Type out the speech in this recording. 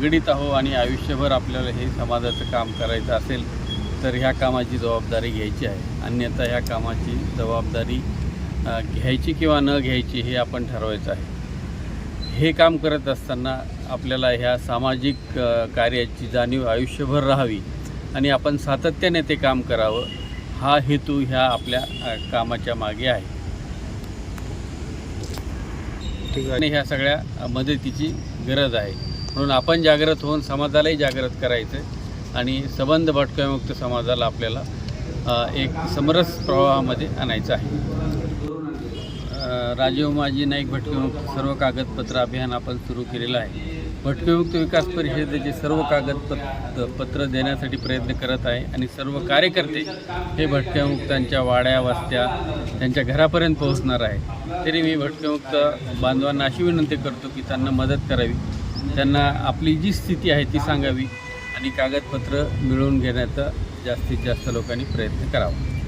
निगडीत आहो आणि आयुष्यभर आपल्याला हे समाजाचं काम करायचं असेल तर ह्या कामाची जबाबदारी घ्यायची आहे. अन्यथा ह्या कामाची जबाबदारी घ्यायची किंवा न घ्यायची हे आपण ठरवायचं आहे. हे काम करत असताना आपल्याला ह्या सामाजिक कार्याची जाणीव आयुष्यभर राहावी आणि आपण सातत्याने ते काम करावं हा हेतू ह्या आपल्या कामाच्या मागे आहे. आणि ह्या सगळ्या मदतीची गरज आहे. म्हणून आपण जागृत होऊन समाजालाही जागृत करायचं आहे आणि संबंध भटकमुक्त समाजाला आपल्याला एक समरस प्रवाहामध्ये आणायचं आहे. राजीव माजी नाईक भटकेमुक्त सर्व कागदपत्र अभियान आपण सुरू केलेलं आहे. भटकेमुक्त विकास परिषदेचे सर्व कागदपत्र पत्र देण्यासाठी प्रयत्न करत आहे आणि सर्व कार्यकर्ते हे भटक्यामुक्तांच्या वाड्या वस्त्या त्यांच्या घरापर्यंत पोहोचणार आहे. तरी मी भटक्यामुक्त बांधवांना अशी विनंती करतो की त्यांना मदत करावी. त्यांना आपली जी स्थिती आहे ती सांगावी आणि कागदपत्र मिळवून घेण्याचा जास्तीत जास्त लोकांनी प्रयत्न करावा.